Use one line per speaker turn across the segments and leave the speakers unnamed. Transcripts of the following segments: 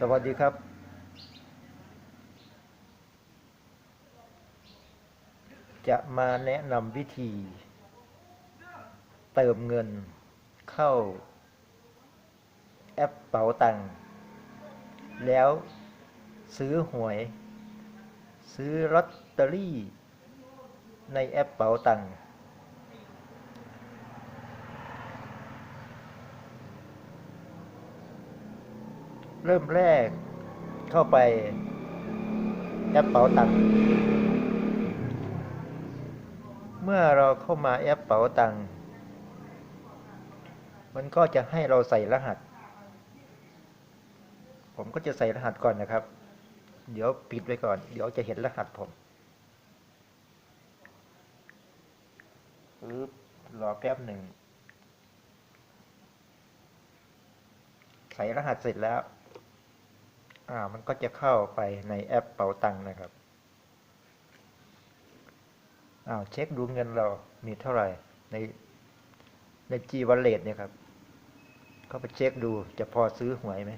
สวัสดีครับ จะมาแนะนำวิธี เติมเงินเข้า แอปเป๋าตังค์แล้วซื้อหวย ซื้อลอตเตอรี่ ในแอปเป๋าตังค์ เริ่มแรกเข้าไปแอปเป๋าตังค์เมื่อเราเข้ามาแอปเป๋าตังค์มันก็จะให้เราใส่รหัส ผมก็จะใส่รหัสก่อนนะครับ เดี๋ยวปิดไว้ก่อน เดี๋ยวจะเห็นรหัสผมปึ๊บรอแป๊บหนึ่ง ใส่รหัสเสร็จแล้ว อ่า มันก็จะเข้าไปในแอปเป๋าตังค์นะครับอ้าวเช็คดูเงินเรามีเท่าไหร่ในใน G Wallet เนี่ยครับ ก็ไปเช็คดูจะพอซื้อหวยไหม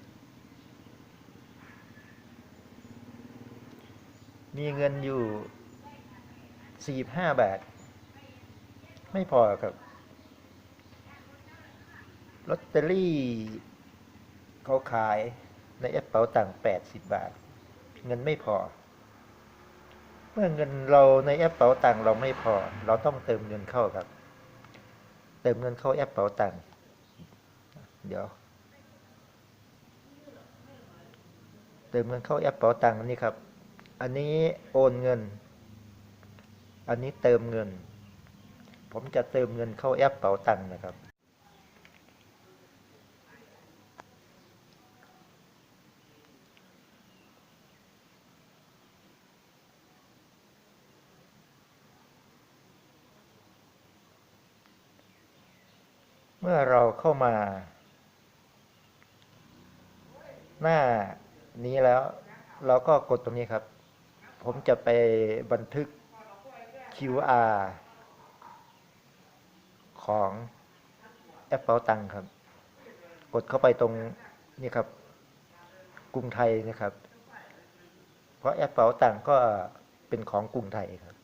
มีเงินอยู่สี่ห้าบาท ไม่พอครับลอตเตอรี่เขาขาย ในแอปเป๋าตังค์แปดสิบบาท เงินไม่พอ เมื่อเงินเราในแอปเป๋าตังค์เราไม่พอ เราต้องเติมเงินเข้าครับ เติมเงินเข้าแอปเป๋าตังค์เดี๋ยว เติมเงินเข้าแอปเป๋าตังค์นนี้ครับ อันนี้โอนเงิน อันนี้เติมเงิน ผมจะเติมเงินเข้าแอปเป๋าตังค์นะครับ มื่อเราเข้ามา หน้านี้แล้ว เราก็กดตรงนี้ครับ ผมจะไปบันทึก QR ของ แอปเปาตังค์ครับ กดเข้าไปตรงนี่ครับ กรุงไทยนะครับ เพราะแอปเปาตังค์ก็เป็นของกรุงไทยครับ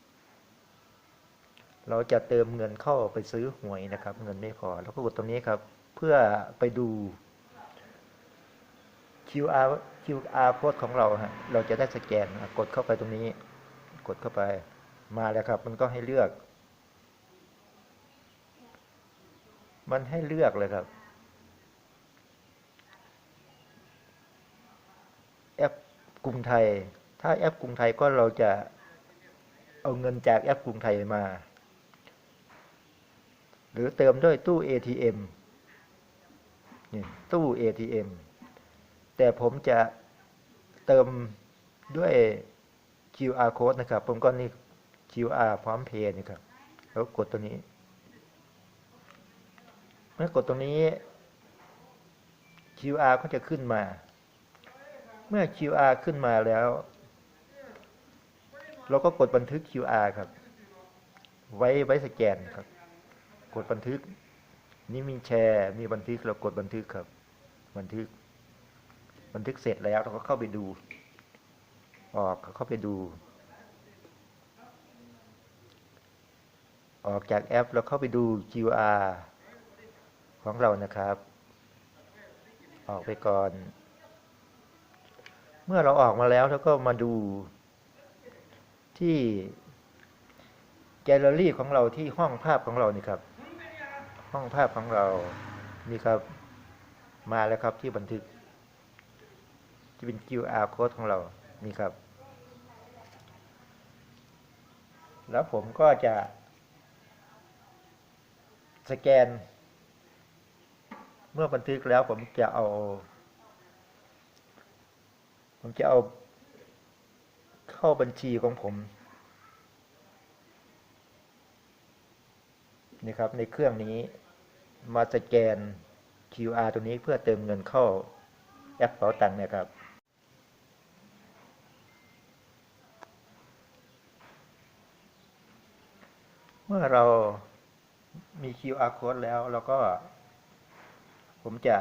เราจะเติมเงินเข้าไปซื้อหวยนะครับ เงินไม่พอแล้วก็กดตรงนี้ครับ เพื่อไปดู QR QR code ของเราฮะเราจะได้สแกนกดเข้าไปตรงนี้ กดเข้าไปมาแล้วครับ มันก็ให้เลือก มันให้เลือกเลยครับแอปกรุงไทย ถ้าแอปกรุงไทยก็เราจะเอาเงินจากแอปกรุงไทยมา หรือเติมด้วยตู้ ATM นี่ตู้ ATM แต่ผมจะเติมด้วย QR code นะครับ ผมก็นี่ QR พร้อมเพย์นี่ครับ แล้วกดตัวนี้ เมื่อกดตรงนี้ QR ก็จะขึ้นมา เมื่อ QR ขึ้นมาแล้ว เราก็กดบันทึก QR ครับ ไว้ไว้สแกนครับ กดบันทึก นี่มีแชร์ มีบันทึกเรากดบันทึกครับ บันทึก บันทึกเสร็จแล้วเราก็เข้าไปดู ออกเข้าไปดู ออกจากแอปแล้วเข้าไปดู QR ของเรานะครับ ออกไปก่อน เมื่อเราออกมาแล้วแล้วก็มาดูที่แกลเลอรี่ของเราที่ห้องภาพของเรานี่ครับ ห้องภาพของเรานี่ครับมาแล้วครับที่บันทึก จะเป็น QR code ของเรานี่ครับ แล้วผมก็จะ สแกน เมื่อบันทึกแล้วผมจะเอา ผมจะเอา เข้าบัญชีของผมนี่ครับในเครื่องนี้ มาสแกน QR ตัวนี้เพื่อเติมเงินเข้าแอปเป๋าตังค์นะครับ เมื่อเรามี QR code แล้วเราก็ ผมจะ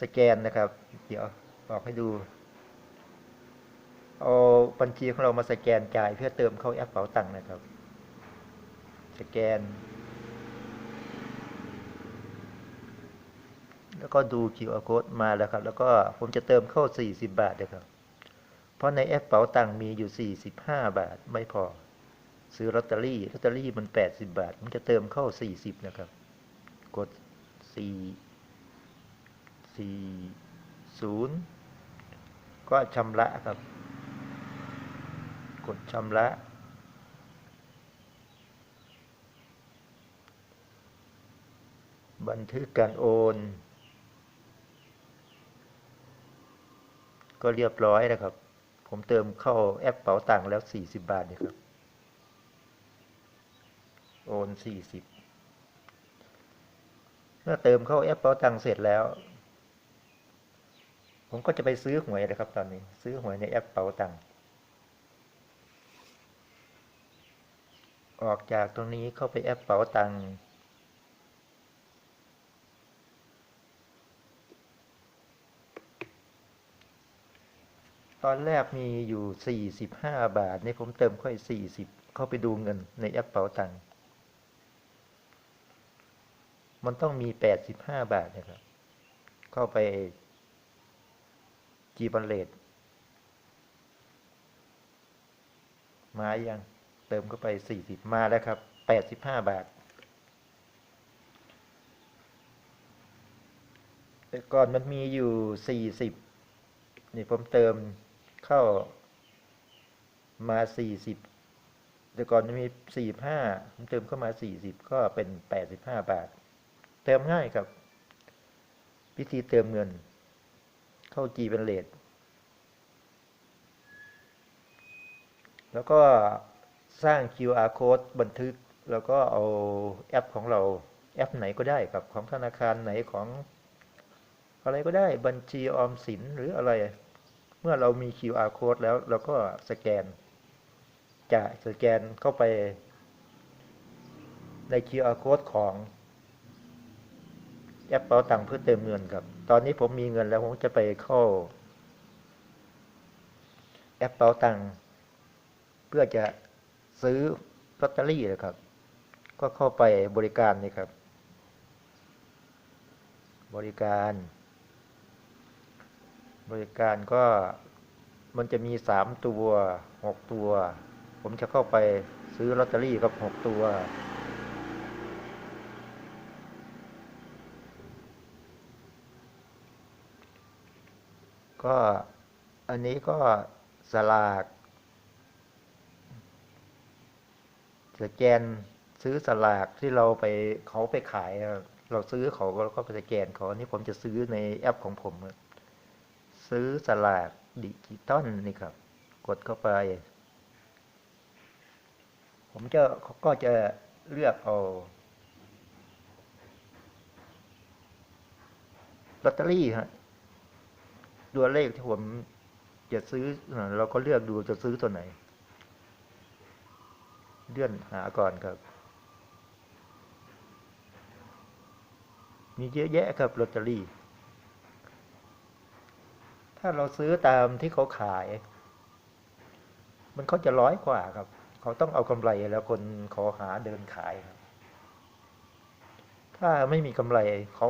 สแกนนะครับ เดี๋ยวบอกให้ดูเอาบัญชีของเรามาสแกนจ่ายเพื่อเติมเข้าแอปเป๋าตังค์นะครับ สแกน แล้วก็ดู QR code มาแล้วครับ แล้วก็ผมจะเติมเข้า 40 บาทนะครับ เพราะในแอปเป๋าตังค์มีอยู่ 45 บาทไม่พอ ซื้อลอตเตอรี่ลอตเตอรี่มัน 80 บาท ผมจะเติมเข้า 40 นะครับ กด 4 4 0 ก็ชำระครับ กดชำระบันทึกการโอน ก็เรียบร้อยนะครับ ผมเติมเข้าแอปเป๋าตังค์แล้ว 40 บาทนี่ครับ โอน 40 เมื่อเติมเข้าแอปเป๋าตังค์เสร็จแล้ว ผมก็จะไปซื้อหวยนะครับ ตอนนี้ ซื้อหวยในแอปเป๋าตังค์ออกจากตรงนี้เข้าไปแอปเป๋าตังค์ ตอนแรกมีอยู่ 45 บาทนี่ผมเติมค่อย 40 เข้าไปดูเงินในแอปเป๋าตังค์มันต้องมี 85 บาทนะครับ เข้าไปจีบันเลตมายังเติมเข้าไป 40 มาแล้วครับ 85 บาท แต่ก่อนมันมีอยู่ 40 นี่ผมเติม เข้ามา40แต่ก่อนมันมี45ผมเติมเข้ามา40ก็เป็น85บาท เติมง่ายครับ วิธีเติมเงิน เข้า G เป็นเลทแล้วก็สร้าง QR code บันทึก แล้วก็เอาแอปของเราแอปไหนก็ได้ครับของธนาคารไหนของ อะไรก็ได้บัญชีออมสินหรืออะไร เมื่อเรามี QR code แล้วเราก็สแกน จะสแกนเข้าไป ใน QR code ของแอปเป๋าตังค์เพื่อเติมเงินครับ ตอนนี้ผมมีเงินแล้วผมจะไปเข้า แอปเป๋าตังค์เพื่อจะซื้อลอตเตอรี่นะครับ ก็เข้าไปบริการนี่ครับ บริการ บริการก็มันจะมีสามตัวหกตัว ผมจะเข้าไปซื้อลอตเตอรี่กับหกตัว ก็อันนี้ก็สลากสแกนซื้อสลากที่เราไปเขาไปขาย เราซื้อเขาแล้วก็ไปสแกนเขาอันนี้ผมจะซื้อในแอปของผม ซื้อสลากดิจิตอลนี่ครับ กดเข้าไป ผมจะก็จะเลือกเอาลอตเตอรี่ฮะตัวเลขที่ผมจะซื้อเราก็เลือกดูจะซื้อตัวไหน เลื่อนหาก่อนครับ มีเยอะแยะครับลอตเตอรี่ ถ้าเราซื้อตามที่เขาขาย มันเขาจะร้อยกว่าครับ เขาต้องเอากำไรแล้วคนขอหาเดินขายครับ ถ้าไม่มีกำไรเขา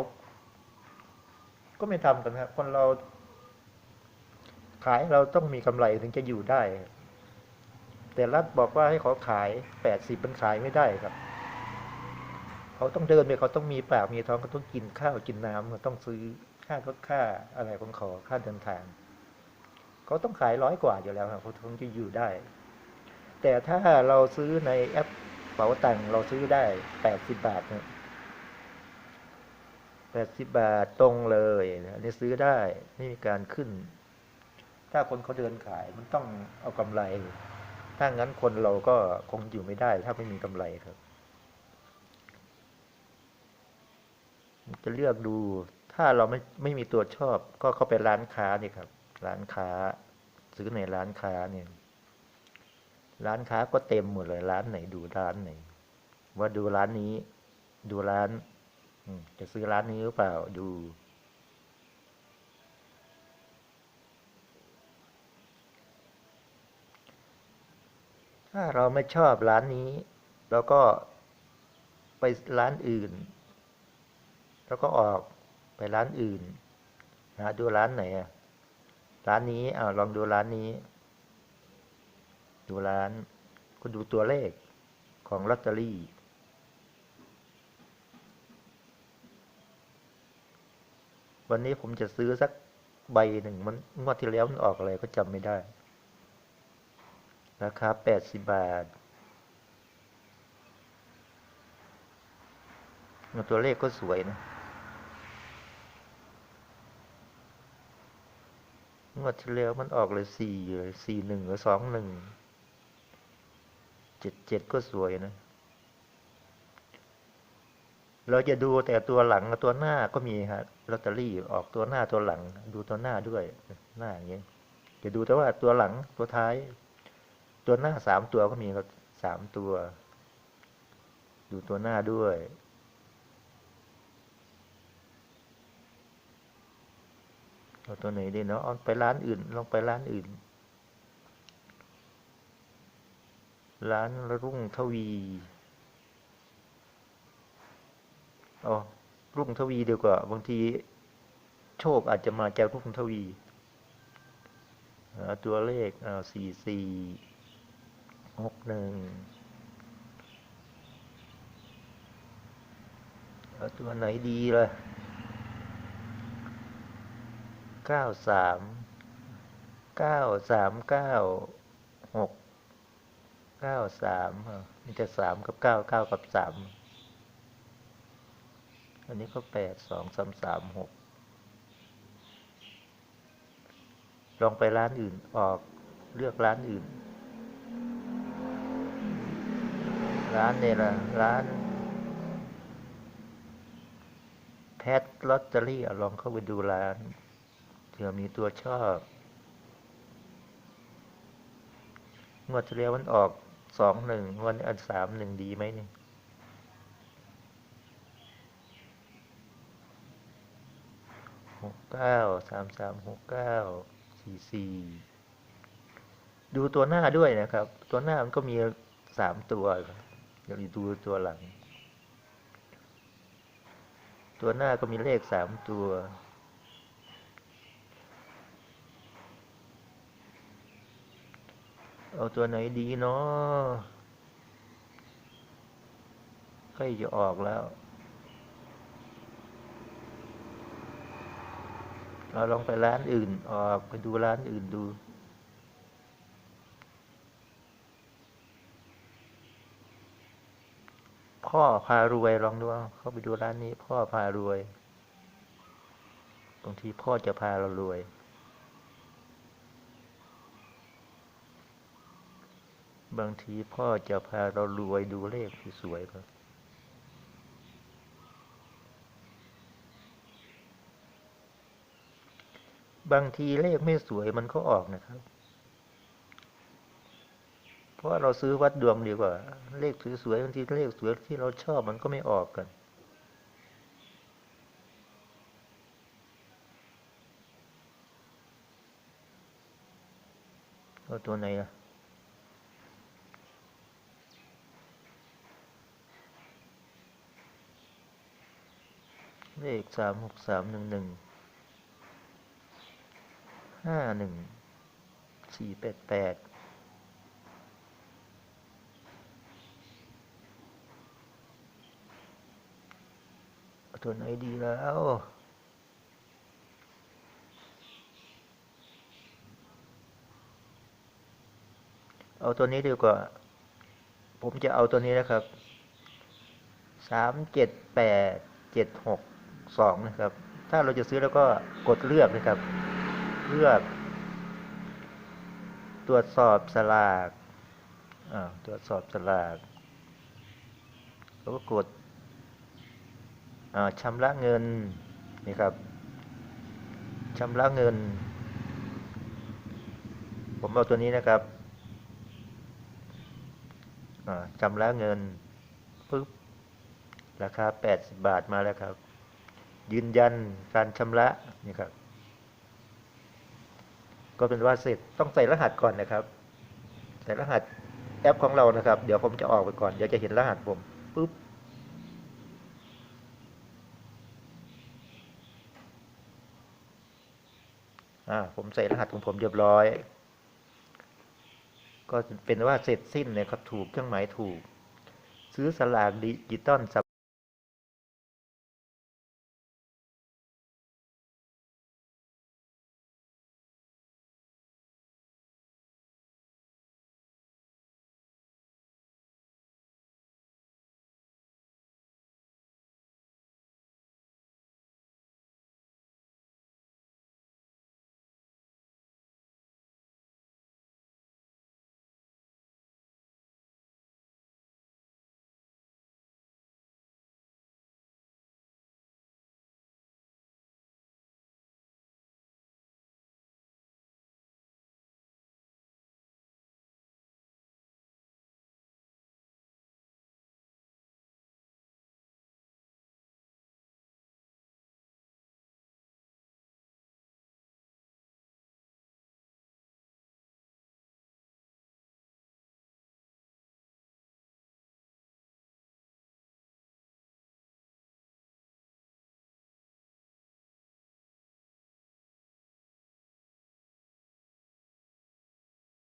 ก็ไม่ทำกันครับ คนเรา ขายเราต้องมีกำไรถึงจะอยู่ได้ แต่รัฐบอกว่าให้เขาขายแปดสิบมันขายไม่ได้ครับเขาต้องเดินไปเขาต้องมีปากมีท้องเขาต้องกินข้าวกินน้ำเขาต้องซื้อ ค่ารถค่าอะไรของเขาค่าเดินทางเขาต้องขายร้อยกว่าอยู่แล้วครับเขาถึงจะอยู่ได้ แต่ถ้าเราซื้อในแอปเป๋าตังค์เราซื้อได้แปดสิบบาทนะแปดสิบบาทตรงเลยอันนี้ซื้อได้ไม่มีการขึ้น ถ้าคนเขาเดินขายมันต้องเอากำไร ถ้างั้นคนเราก็คงอยู่ไม่ได้ ถ้าไม่มีกำไรครับจะเลือกดู ถ้าเราไม่ไม่มีตัวชอบ ก็เข้าไปร้านค้านี่ครับ ร้านค้า ซื้อในร้านค้าเนี่ยร้านค้าก็เต็มหมดเลย ร้านไหนดูร้านไหน ว่าดูร้านนี้ ดูร้านจะซื้อร้านนี้หรือเปล่าดูถ้าเราไม่ชอบร้านนี้ เราก็ไปร้านอื่น แล้วก็ออก ไปร้านอื่นหาดูร้านไหนร้านนี้อ้าลองดูร้านนี้ ดูร้าน คุณดูตัวเลขของลอตเตอรี่ วันนี้ผมจะซื้อสักใบหนึ่งมันงวดที่แล้วมันออกอะไรก็จำไม่ได้ราคาแปดสิบบาท ตัวเลขก็สวยนะ งวดที่แล้วมันออกเลยสี่เลยสี่หนึ่งหรือสองหนึ่งเจ็ดเจ็ดก็สวยนะ เราจะดูแต่ตัวหลังกับตัวหน้าก็มีฮะลอตเตอรี่ออกตัวหน้าตัวหลัง ดูตัวหน้าด้วยหน้าอย่างเงี้ยจะดูแต่ว่าตัวหลังตัวท้าย ตัวหน้าสามตัวก็มีครับสามตัว ดูตัวหน้าด้วย เอาตัวไหนดีเนาะเอาไปร้านอื่น ลองไปร้านอื่น ร้านรุ่งทวีเอารุ่งทวีดีกว่า บางทีโชคอาจจะมาจากรุ่งทวีตัวเลขเอาสี่สี่หกหนึ่งตัวไหนดีล่ะ เก้าสามเก้าสามเก้าหกเก้าสามมีแต่สามกับเก้าเก้ากับสามอันนี้ก็แปดสองสามสามหกลองไปร้านอื่นออกเลือกร้านอื่น ร้านเนี่ยละร้าน แพทลอตเตอรี่ลองเข้าไปดูร้าน เผื่อมีตัวชอบงวดที่แล้วมันออกสองหนึ่งวันอันสามหนึ่งดีไหมเนี่ยหกเก้าสามสามหกเก้าสี่สี่ดูตัวหน้าด้วยนะครับ ตัวหน้ามันก็มีสามตัวเดี๋ยวดูตัวหลัง ตัวหน้าก็มีเลขสามตัว เอาตัวไหนดีเนาะใกล้จะออกแล้ว เราลองไปร้านอื่น ออกไปดูร้านอื่นดูพ่อพารวยลองดูเข้าไปดูร้านนี้ พ่อพารวยบางทีพ่อจะพาเรารวย บางทีพ่อจะพาเรารวยดูเลขสวยๆครับบางทีเลขไม่สวยมันก็ออกนะครับ เพราะเราซื้อวัดดวงดีกว่า เลขสวยๆบางทีเลขสวยที่เราชอบมันก็ไม่ออกกันเอาตัวไหนล่ะ เลขสามหกสามหนึ่งหนึ่งห้าหนึ่งสี่แปดแปดตัวไหนดีแล้วเอาตัวนี้ดีกว่า ผมจะเอาตัวนี้นะครับ สามเจ็ดแปดเจ็ดหก สองนะครับ ถ้าเราจะซื้อแล้วก็กดเลือกนะครับ เลือก ตรวจสอบสลากตรวจสอบสลากแล้วก็กดชำระเงินนี่ครับชำระเงิน ผมเอาตัวนี้นะครับชำระเงินปึ๊บราคา 80 บาทมาแล้วครับ ยืนยันการชำระนี่ครับ ก็เป็นว่าเสร็จต้องใส่รหัสก่อนนะครับ ใส่รหัสแอปของเรานะครับ เดี๋ยวผมจะออกไปก่อน เดี๋ยวจะเห็นรหัสผมปุ๊บอ่าผมใส่รหัสของผมเรียบร้อย ก็เป็นว่าเสร็จสิ้นนะครับ ถูกเครื่องหมายถูก ซื้อสลากดิจิตอลส